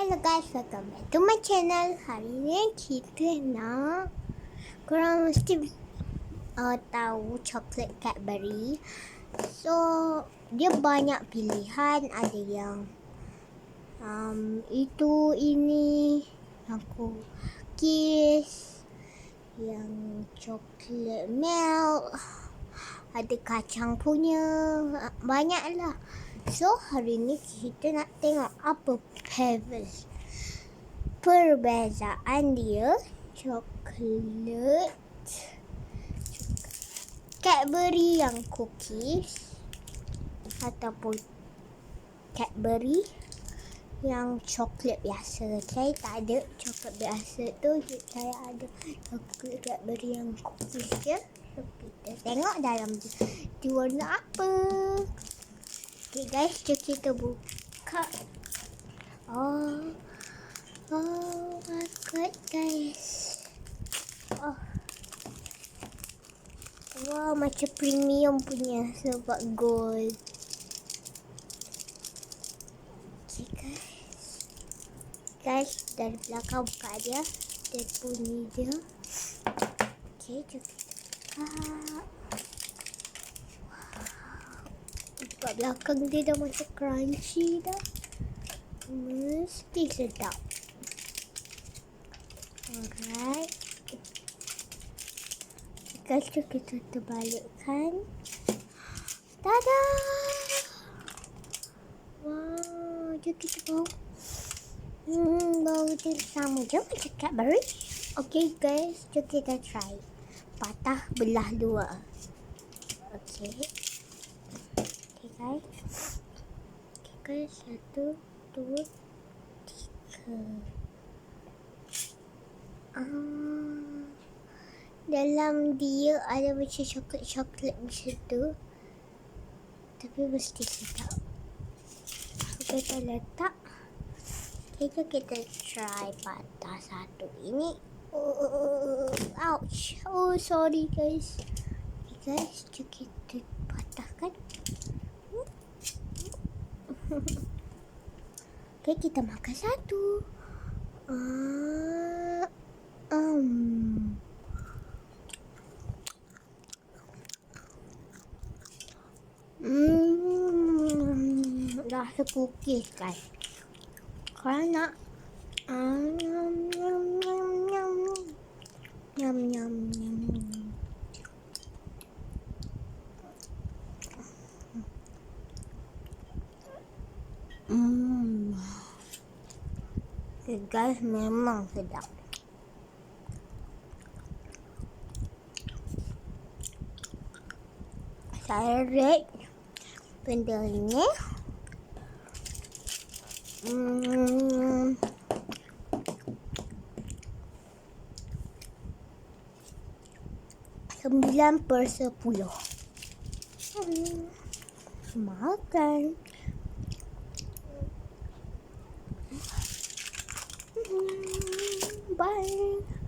Hello guys, welcome back to my channel. Hari ni kita nak korang mesti uh, tahu coklat Cadbury. So, dia banyak pilihan. Ada yang um, itu, ini, yang cookies, yang coklat milk, ada kacang punya, banyaklah. So hari ni kita nak tengok apa Pebble. Perbezaan dia coklat Cadbury yang cookies ataupun Cadbury yang coklat biasa. Saya tak ada coklat biasa tu. Saya ada coklat Cadbury yang cookies je. So, kita tengok dalam dia. Dia warna apa? Okay guys, jom kita buka. Oh. Oh my god guys. Oh. Wow, macam premium punya sebab gold. Okay guys. Guys, dari belakang buka dia. Dia bunyi dia. Okay, jom kita buka. Kat belakang dia dah macam crunchy dah. Mesti sedap. Alright. Lepas tu kita terbalikkan. Tada! Wow, jom kita bau. Hmm, bau dia sama je macam Cadbury. Okay guys, jom kita try. Patah belah dua. Okay Okay guys, satu, dua, tiga. Ah, dalam dia ada macam coklat-coklat macam tu. Tapi mesti. So, kita letak. Kita kita try patah satu ini. Oh, ouch. Oh, sorry guys. Guys, kita patahkan. Okay, kita makan satu. Uh, um. Hmm, rasa cookies guys. Kalau nak, um, yum, yum, guys, memang sedap. Saya rate benda ni. Hmm. Sembilan per sepuluh. Hmm. Makan. Bye.